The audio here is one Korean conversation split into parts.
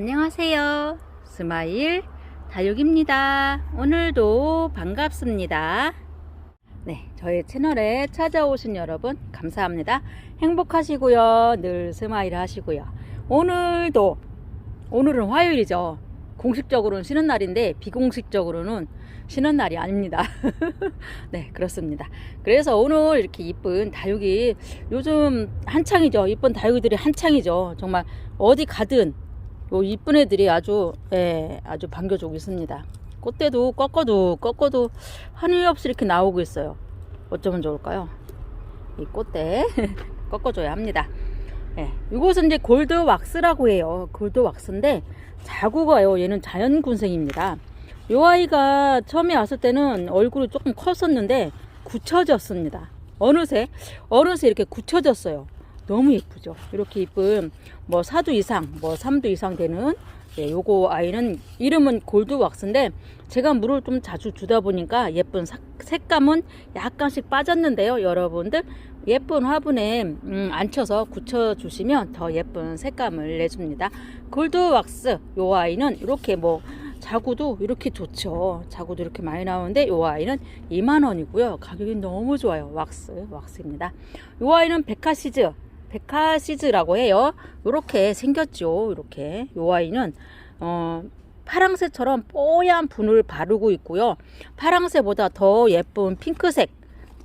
안녕하세요. 스마일 다육입니다. 오늘도 반갑습니다. 네, 저희 채널에 찾아오신 여러분 감사합니다. 행복하시고요. 늘 스마일 하시고요. 오늘도 오늘은 화요일이죠. 공식적으로는 쉬는 날인데 비공식적으로는 쉬는 날이 아닙니다. 네, 그렇습니다. 그래서 오늘 이렇게 이쁜 다육이 요즘 한창이죠. 이쁜 다육이들이 한창이죠. 정말 어디 가든 요 이쁜 애들이 아주 예, 아주 반겨주고 있습니다. 꽃대도 꺾어도 꺾어도 하늘 없이 이렇게 나오고 있어요. 어쩌면 좋을까요? 이 꽃대 꺾어줘야 합니다. 예, 이것은 이제 골드 왁스라고 해요. 골드 왁스인데 자구가요. 얘는 자연 군생입니다. 요 아이가 처음에 왔을 때는 얼굴이 조금 컸었는데 굳혀졌습니다. 어느새 어느새 이렇게 굳혀졌어요. 너무 예쁘죠. 이렇게 이쁜 뭐 4두 이상, 뭐 3두 이상 되는 예, 요거 아이는 이름은 골드 왁스인데 제가 물을 좀 자주 주다 보니까 예쁜 사- 색감은 약간씩 빠졌는데요. 여러분들 예쁜 화분에 음, 앉혀서 굳혀 주시면 더 예쁜 색감을 내줍니다. 골드 왁스 요 아이는 이렇게 뭐 자구도 이렇게 좋죠. 자구도 이렇게 많이 나오는데 요 아이는 2만 원이고요. 가격이 너무 좋아요. 왁스, 왁스입니다. 요 아이는 백화시즈, 백화시즈라고 해요. 요렇게 생겼죠. 이렇게 요 아이는 어 파랑새처럼 뽀얀 분을 바르고 있고요. 파랑새보다 더 예쁜 핑크색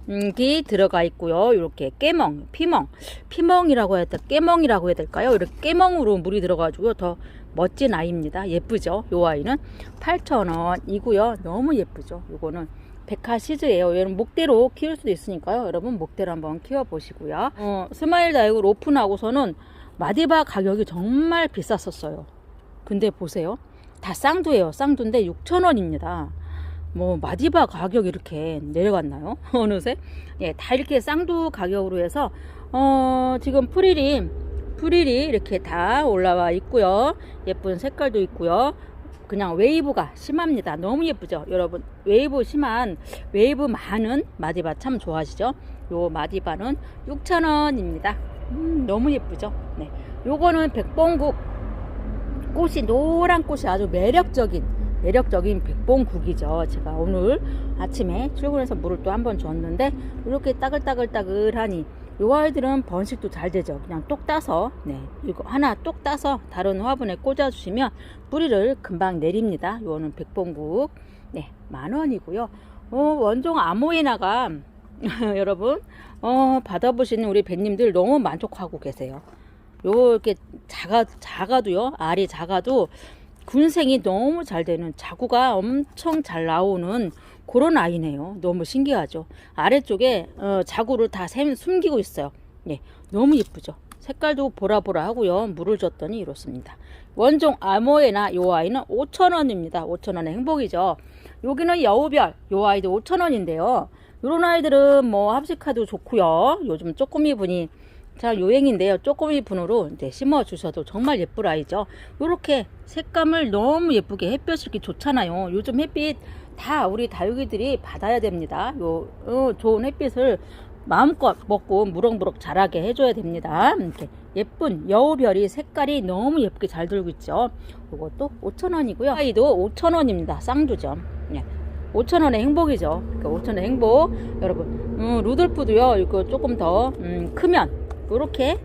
이 들어가 있고요. 이렇게 깨멍, 피멍, 피멍이라고 해야 될 깨멍이라고 해야 될까요? 이렇게 깨멍으로 물이 들어가지고 더 멋진 아이입니다. 예쁘죠? 요 아이는 8,000원이고요. 너무 예쁘죠? 요거는 백화 시즈예요. 얘는 목대로 키울 수도 있으니까요. 여러분 목대로 한번 키워 보시고요. 어, 스마일 다육을 오픈하고서는 마디바 가격이 정말 비쌌었어요. 근데 보세요. 다 쌍두예요. 쌍두인데 6,000원입니다. 뭐 마디바 가격이 이렇게 내려갔나요? 어느새? 예, 다 이렇게 쌍두 가격으로 해서 어, 지금 프릴이 프릴이 이렇게 다 올라와 있고요. 예쁜 색깔도 있고요. 그냥 웨이브가 심합니다. 너무 예쁘죠? 여러분, 웨이브 심한, 웨이브 많은 마디바 참 좋아하시죠? 요 마디바는 6,000원입니다. 음, 너무 예쁘죠? 네. 요거는 백봉국 꽃이 노란 꽃이 아주 매력적인 매력적인 백봉국이죠. 제가 오늘 아침에 출근해서 물을 또 한 번 줬는데 이렇게 따글따글따글하니 요 아이들은 번식도 잘 되죠. 그냥 똑 따서 네 이거 하나 똑 따서 다른 화분에 꽂아 주시면 뿌리를 금방 내립니다. 요거는 백봉국 네만 원이고요. 어, 원종 아모에나가 여러분 어, 받아보시는 우리 배님들 너무 만족하고 계세요. 요렇게 작아 작아도요 알이 작아도 군생이 너무 잘 되는 자구가 엄청 잘 나오는 그런 아이네요. 너무 신기하죠. 아래쪽에 어, 자구를 다 샘, 숨기고 있어요. 예, 너무 예쁘죠. 색깔도 보라보라 하고요. 물을 줬더니 이렇습니다. 원종 아모에나 요 아이는 5,000원입니다. 5,000원의 행복이죠. 여기는 여우별 요 아이도 5,000원인데요. 요런 아이들은 뭐 합식화도 좋고요. 요즘 쪼꼬미 분이 자 요행인데요. 쪼꼬미 분으로 이제 심어 주셔도 정말 예쁠 아이죠. 요렇게 색감을 너무 예쁘게 햇볕이 이렇게 좋잖아요. 요즘 햇빛 다 우리 다육이들이 받아야 됩니다. 요 어, 좋은 햇빛을 마음껏 먹고 무럭무럭 자라게 해줘야 됩니다. 이렇게 예쁜 여우별이 색깔이 너무 예쁘게 잘 들고 있죠. 요것도 5,000원이고요. 아이도 5,000원입니다. 쌍두죠. 예. 5,000원의 행복이죠. 그 5,000원의 행복. 여러분, 음, 루돌프도요, 이거 조금 더, 음, 크면, 요렇게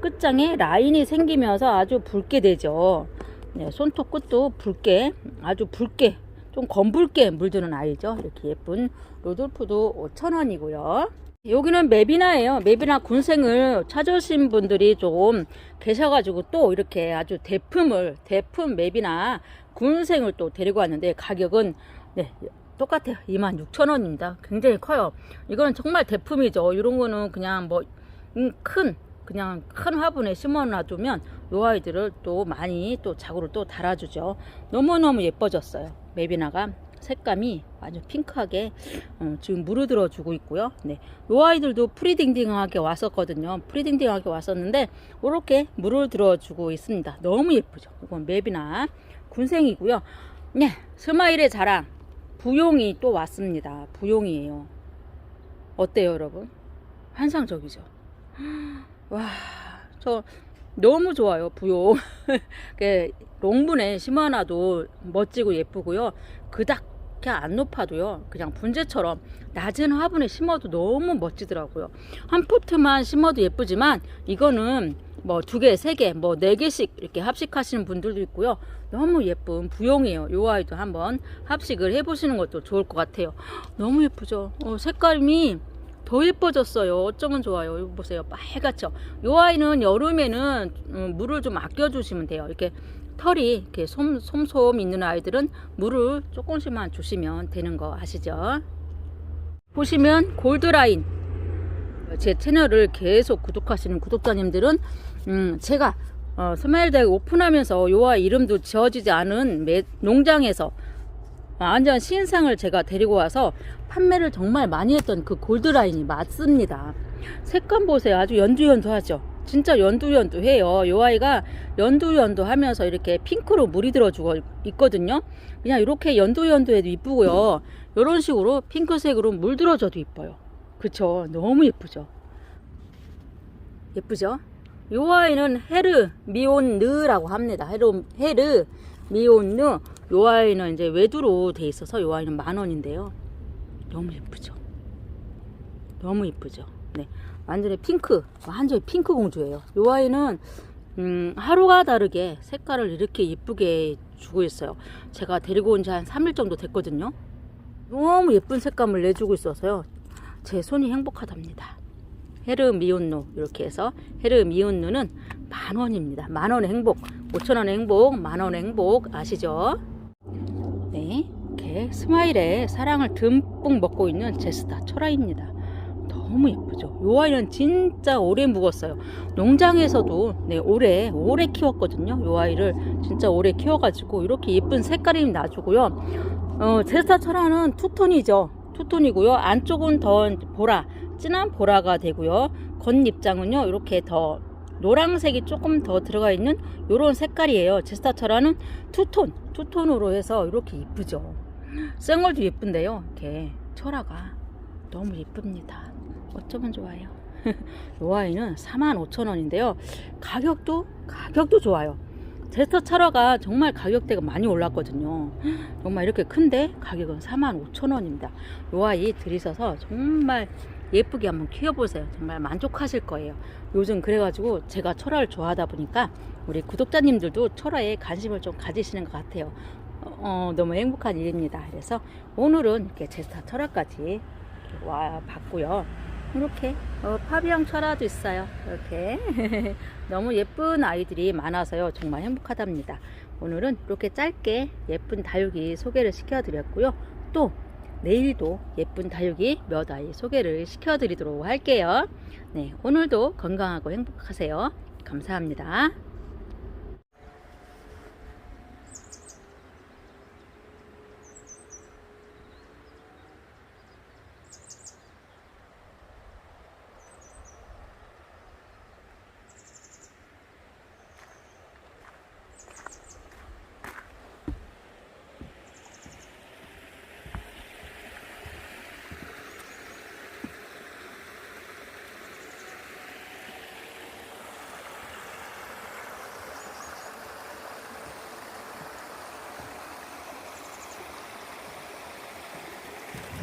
끝장에 라인이 생기면서 아주 붉게 되죠. 네, 손톱 끝도 붉게, 아주 붉게, 좀 검붉게 물드는 아이죠. 이렇게 예쁜 루돌프도 5,000원이고요. 여기는 메비나예요. 메비나 군생을 찾으신 분들이 좀 계셔가지고 또 이렇게 아주 대품을, 대품 메비나 군생을 또 데리고 왔는데 가격은 네, 똑같아요. 26,000원입니다. 굉장히 커요. 이거는 정말 대품이죠. 이런 거는 그냥 뭐, 음, 큰, 그냥 큰 화분에 심어 놔두면 요 아이들을 또 많이 또 자구를 또 달아주죠. 너무너무 예뻐졌어요. 메비나가 색감이 아주 핑크하게 어, 지금 물어들어 주고 있고요. 네. 요 아이들도 프리딩딩하게 왔었거든요. 프리딩딩하게 왔었는데 이렇게 물을 들어 주고 있습니다. 너무 예쁘죠. 이건 메비나 군생이고요. 네. 스마일의 자랑 부용이 또 왔습니다. 부용이에요. 어때요, 여러분? 환상적이죠. 와, 저 너무 좋아요 부용 그 롱분에 심어놔도 멋지고 예쁘고요. 그닥 안 높아도요 그냥 분재처럼 낮은 화분에 심어도 너무 멋지더라고요. 한 포트만 심어도 예쁘지만 이거는 뭐 두 개, 세 개, 뭐 네 개씩 이렇게 합식하시는 분들도 있고요. 너무 예쁜 부용이에요. 요 아이도 한번 합식을 해보시는 것도 좋을 것 같아요. 너무 예쁘죠? 어, 색감이 더 예뻐졌어요. 어쩌면 좋아요. 이거 보세요. 빨갛죠. 이 아이는 여름에는 음, 물을 좀 아껴주시면 돼요. 이렇게 털이 이렇게 솜, 솜솜 있는 아이들은 물을 조금씩만 주시면 되는 거 아시죠? 보시면 골드라인 제 채널을 계속 구독하시는 구독자님들은 음, 제가 어, 스마일대학 오픈하면서 요 아이 이름도 지어지지 않은 매, 농장에서 완전 신상을 제가 데리고 와서 판매를 정말 많이 했던 그 골드라인이 맞습니다. 색감 보세요. 아주 연두연두하죠. 진짜 연두연두해요. 요 아이가 연두연두하면서 이렇게 핑크로 물이 들어주고 있거든요. 그냥 이렇게 연두연두해도 이쁘고요. 이런 식으로 핑크색으로 물 들어줘도 이뻐요. 그쵸? 너무 예쁘죠? 예쁘죠? 요 아이는 헤르 미온느라고 합니다. 헤르, 헤르 미온느 요 아이는 이제 외두로 돼 있어서 요 아이는 만 원인데요. 너무 예쁘죠. 너무 예쁘죠. 네, 완전히 핑크, 완전히 핑크 공주예요. 요 아이는 음, 하루가 다르게 색깔을 이렇게 예쁘게 주고 있어요. 제가 데리고 온 지 한 3일 정도 됐거든요. 너무 예쁜 색감을 내주고 있어서요. 제 손이 행복하답니다. 헤르 미온누 이렇게 해서 헤르 미온누는 만 원입니다. 만 원의 행복, 5천 원의 행복, 만 원의 행복 아시죠? 네, 이렇게 스마일에 사랑을 듬뿍 먹고 있는 제스타 철아입니다. 너무 예쁘죠. 요 아이는 진짜 오래 묵었어요. 농장에서도 네 오래 오래 키웠거든요. 요 아이를 진짜 오래 키워가지고 이렇게 예쁜 색깔이 나주고요. 어, 제스타 철아는 투톤이죠. 투톤이고요. 안쪽은 더 보라, 진한 보라가 되고요. 겉잎장은요 이렇게 더 노란색이 조금 더 들어가 있는 이런 색깔이에요. 제스타 철화는 투톤, 투톤으로 해서 이렇게 이쁘죠. 생얼도 예쁜데요. 이렇게 철화가 너무 예쁩니다. 어쩌면 좋아요. 이 아이는 45,000원인데요. 가격도 가격도 좋아요. 제스터 철화가 정말 가격대가 많이 올랐거든요. 정말 이렇게 큰데 가격은 45,000원입니다. 이 아이 들이셔서 정말 예쁘게 한번 키워보세요. 정말 만족하실 거예요. 요즘 그래가지고 제가 철화를 좋아하다 보니까 우리 구독자님들도 철화에 관심을 좀 가지시는 것 같아요. 어, 너무 행복한 일입니다. 그래서 오늘은 이렇게 제스타 철화까지 와 봤고요. 이렇게 어, 파비앙 철화도 있어요. 이렇게 너무 예쁜 아이들이 많아서요. 정말 행복하답니다. 오늘은 이렇게 짧게 예쁜 다육이 소개를 시켜드렸고요. 또 내일도 예쁜 다육이 몇 아이 소개를 시켜드리도록 할게요. 네, 오늘도 건강하고 행복하세요. 감사합니다.